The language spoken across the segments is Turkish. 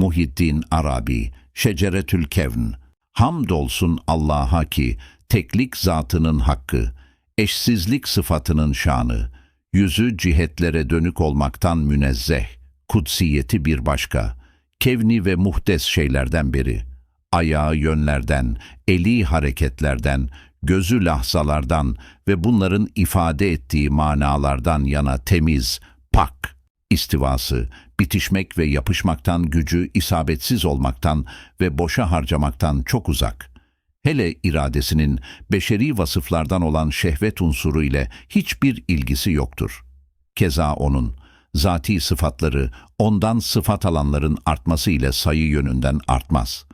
Muhiddin Arabi, Şeceretül Kevn. Hamdolsun Allah'a ki teklik zatının hakkı, eşsizlik sıfatının şanı, yüzü cihetlere dönük olmaktan münezzeh, kutsiyeti bir başka, kevni ve muhtes şeylerden biri, ayağı yönlerden, eli hareketlerden, gözü lahzalardan ve bunların ifade ettiği manalardan yana temiz, pak, istivası, bitişmek ve yapışmaktan gücü isabetsiz olmaktan ve boşa harcamaktan çok uzak. Hele iradesinin beşeri vasıflardan olan şehvet unsuru ile hiçbir ilgisi yoktur. Keza onun, zati sıfatları ondan sıfat alanların artması ile sayı yönünden artmaz.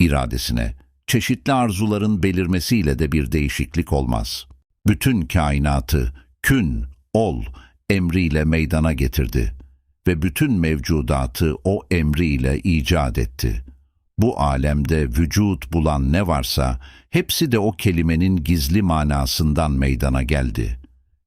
İradesine, çeşitli arzuların belirmesiyle de bir değişiklik olmaz. Bütün kainatı kün, ol emriyle meydana getirdi ve bütün mevcudatı o emriyle icat etti. Bu alemde vücut bulan ne varsa hepsi de o kelimenin gizli manasından meydana geldi.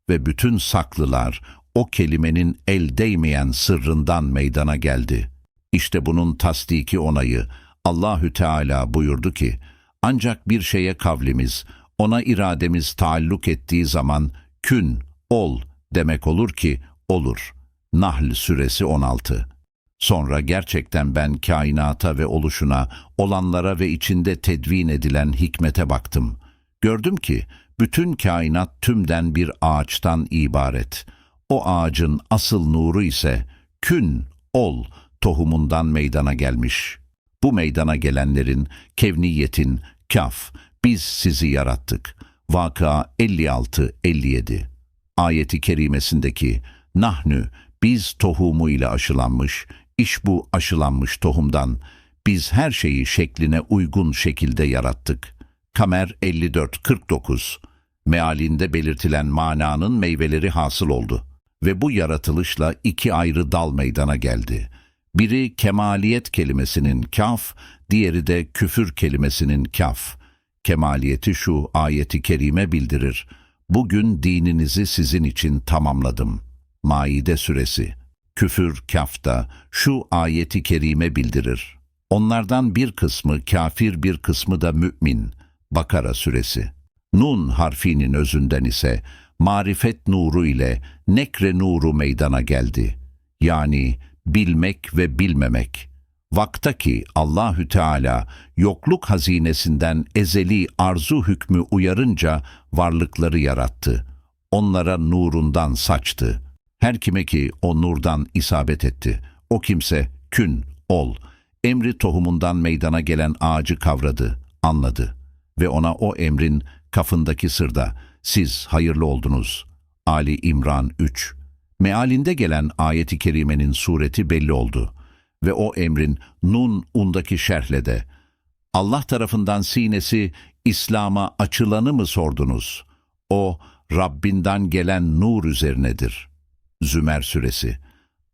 Ve bütün saklılar o kelimenin el değmeyen sırrından meydana geldi. İşte bunun tasdiki onayı Allahü Teala buyurdu ki, ancak bir şeye kavlimiz, ona irademiz taalluk ettiği zaman kün, ol demek olur ki olur. Nahl suresi 16 Sonra gerçekten ben kainata ve oluşuna, olanlara ve içinde tedvin edilen hikmete baktım. Gördüm ki bütün kainat tümden bir ağaçtan ibaret. O ağacın asıl nuru ise kün, ol tohumundan meydana gelmiş. Bu meydana gelenlerin, kevniyetin, kaf, biz sizi yarattık. Vaka 56-57 Ayeti kerimesindeki nahnü, biz tohumu ile aşılanmış, iş bu aşılanmış tohumdan, biz her şeyi şekline uygun şekilde yarattık. Kamer 54-49 Mealinde belirtilen mananın meyveleri hasıl oldu ve bu yaratılışla iki ayrı dal meydana geldi. Biri kemaliyet kelimesinin kaf, diğeri de küfür kelimesinin kaf. Kemaliyeti şu ayeti kerime bildirir. Bugün dininizi sizin için tamamladım. Maide suresi. Küfür kafta şu ayeti kerime bildirir. Onlardan bir kısmı kafir bir kısmı da mümin. Bakara suresi. Nun harfinin özünden ise marifet nuru ile nekre nuru meydana geldi. Yani bilmek ve bilmemek. Vakta ki Allahü Teala yokluk hazinesinden ezeli arzu hükmü uyarınca varlıkları yarattı. Onlara nurundan saçtı. Her kime ki o nurdan isabet etti. O kimse kün, ol, emri tohumundan meydana gelen ağacı kavradı, anladı. Ve ona o emrin kafındaki sırda siz hayırlı oldunuz. Ali İmran 3 Mealinde gelen ayeti kerimenin sureti belli oldu ve o emrin nun undaki şerhle de Allah tarafından sinesi İslam'a açılanı mı sordunuz? O Rabbinden gelen nur üzerinedir. Zümer suresi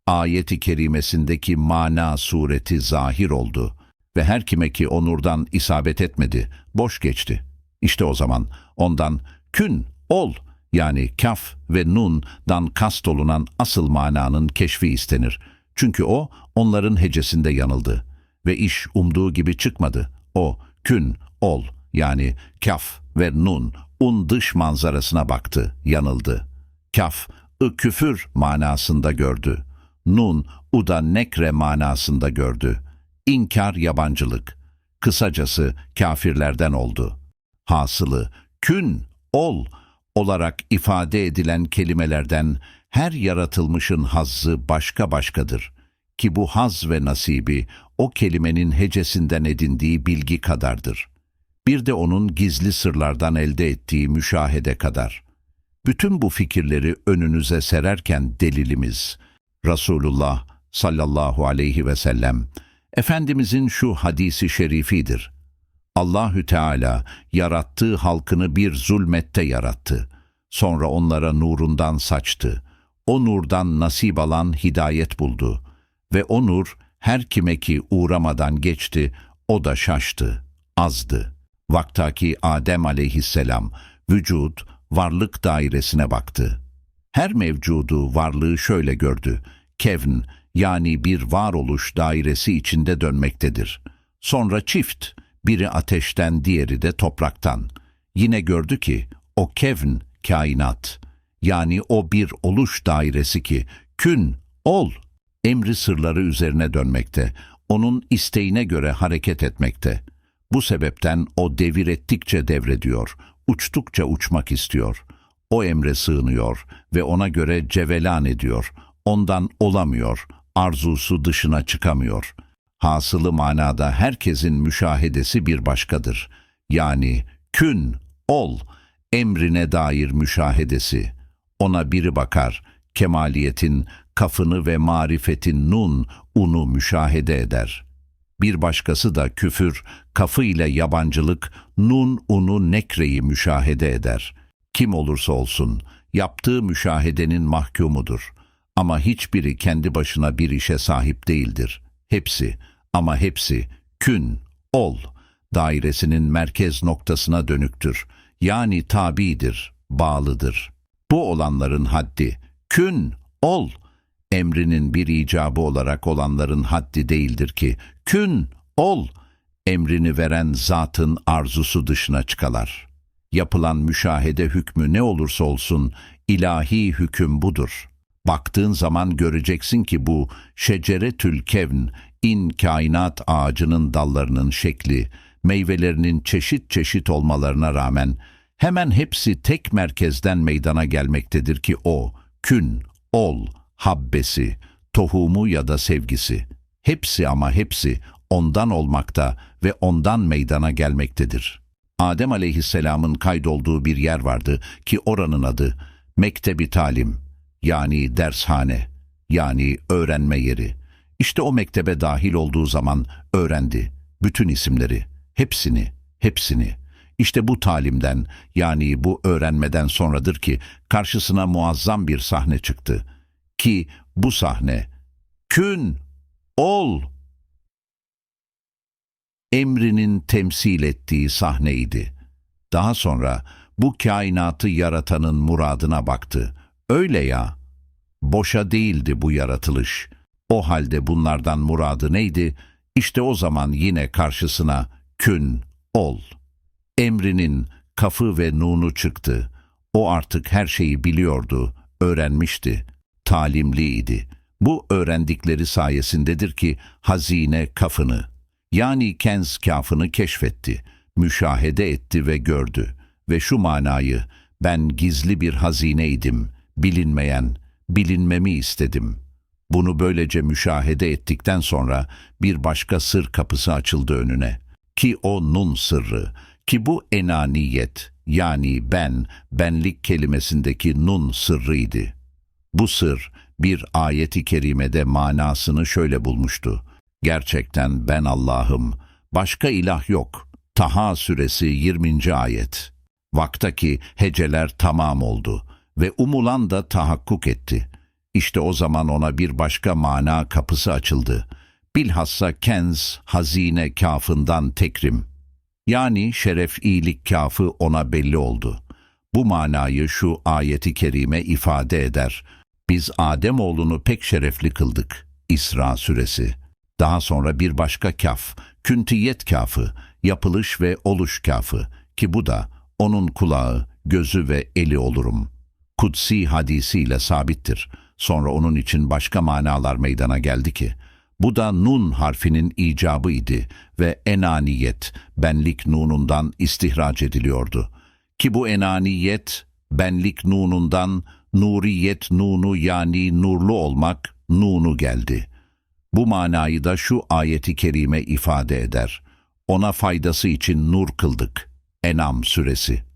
Ayeti kerimesindeki mana sureti zahir oldu ve her kime ki o nurdan isabet etmedi, boş geçti. İşte o zaman ondan kün, ol yani kaf ve nundan kast olunan asıl mananın keşfi istenir. Çünkü o onların hecesinde yanıldı ve iş umduğu gibi çıkmadı. O kün, ol yani kaf ve nun un dış manzarasına baktı, yanıldı. Kaf, ı küfür manasında gördü. Nun, u da nekre manasında gördü. İnkar yabancılık. Kısacası kafirlerden oldu. Hasılı, kün, ol olarak ifade edilen kelimelerden her yaratılmışın hazzı başka başkadır. Ki bu haz ve nasibi o kelimenin hecesinden edindiği bilgi kadardır. Bir de onun gizli sırlardan elde ettiği müşahede kadar. Bütün bu fikirleri önünüze sererken delilimiz, Resulullah sallallahu aleyhi ve sellem, Efendimizin şu hadisi şerifidir. Allahü Teala yarattığı halkını bir zulmette yarattı. Sonra onlara nurundan saçtı. O nurdan nasip alan hidayet buldu. Ve o nur her kime ki uğramadan geçti, o da şaştı, azdı. Vaktaki Adem aleyhisselam, vücut, varlık dairesine baktı. Her mevcudu varlığı şöyle gördü. Kevn, yani bir varoluş dairesi içinde dönmektedir. Sonra çift, biri ateşten diğeri de topraktan. Yine gördü ki o kevn kainat, yani o bir oluş dairesi ki kün, ol, emri sırları üzerine dönmekte, onun isteğine göre hareket etmekte. Bu sebepten o devir ettikçe devrediyor, uçtukça uçmak istiyor. O emre sığınıyor ve ona göre cevelan ediyor. Ondan olamıyor, arzusu dışına çıkamıyor. Hasılı manada herkesin müşahedesi bir başkadır. Yani kün, ol, emrine dair müşahedesi. Ona biri bakar, kemaliyetin, kafını ve marifetin nun, unu müşahede eder. Bir başkası da küfür, kafı ile yabancılık, nun, unu, nekreyi müşahede eder. Kim olursa olsun, yaptığı müşahedenin mahkumudur. Ama hiçbiri kendi başına bir işe sahip değildir. Hepsi, ama hepsi, kün, ol, dairesinin merkez noktasına dönüktür. Yani tabidir, bağlıdır. Bu olanların haddi, kün, ol, emrinin bir icabı olarak olanların haddi değildir ki, kün, ol, emrini veren zatın arzusu dışına çıkalar. Yapılan müşahede hükmü ne olursa olsun, ilahi hüküm budur. Baktığın zaman göreceksin ki bu şeceretül kevn, in kainat ağacının dallarının şekli, meyvelerinin çeşit çeşit olmalarına rağmen hemen hepsi tek merkezden meydana gelmektedir ki o, kün, ol, habbesi, tohumu ya da sevgisi. Hepsi ama hepsi ondan olmakta ve ondan meydana gelmektedir. Adem aleyhisselamın kaydolduğu bir yer vardı ki oranın adı Mektebi Talim yani dershane yani öğrenme yeri. İşte o mektebe dahil olduğu zaman öğrendi bütün isimleri, hepsini, hepsini. İşte bu talimden yani bu öğrenmeden sonradır ki karşısına muazzam bir sahne çıktı. Ki bu sahne kün, ol emrinin temsil ettiği sahneydi. Daha sonra bu kainatı yaratanın muradına baktı. Öyle ya, boşa değildi bu yaratılış. O halde bunlardan muradı neydi? İşte o zaman yine karşısına kün, ol. Emrinin kafı ve nunu çıktı. O artık her şeyi biliyordu, öğrenmişti, talimliydi. Bu öğrendikleri sayesindedir ki hazine kafını, yani kenz kafını keşfetti, müşahede etti ve gördü. Ve şu manayı, ben gizli bir hazineydim, bilinmeyen, bilinmemi istedim. Bunu böylece müşahede ettikten sonra bir başka sır kapısı açıldı önüne. Ki o nun sırrı, ki bu enaniyet, yani ben, benlik kelimesindeki nun sırrıydı. Bu sır bir ayeti kerimede manasını şöyle bulmuştu. Gerçekten ben Allah'ım, başka ilah yok. Taha suresi 20. ayet. Vaktaki heceler tamam oldu ve umulan da tahakkuk etti. İşte o zaman ona bir başka mana kapısı açıldı. Bilhassa kenz, hazine kafından tekrim. Yani şeref iyilik kafı ona belli oldu. Bu manayı şu ayeti kerime ifade eder. Biz Adem oğlunu pek şerefli kıldık. İsra suresi. Daha sonra bir başka kaf, küntiyet kafı, yapılış ve oluş kafı ki bu da onun kulağı, gözü ve eli olurum. Kutsi hadisiyle sabittir. Sonra onun için başka manalar meydana geldi ki, bu da nun harfinin icabıydı ve enaniyet, benlik nunundan istihraç ediliyordu. Ki bu enaniyet, benlik nunundan nuriyet nunu yani nurlu olmak nunu geldi. Bu manayı da şu ayeti kerime ifade eder. Ona faydası için nur kıldık. Enam suresi.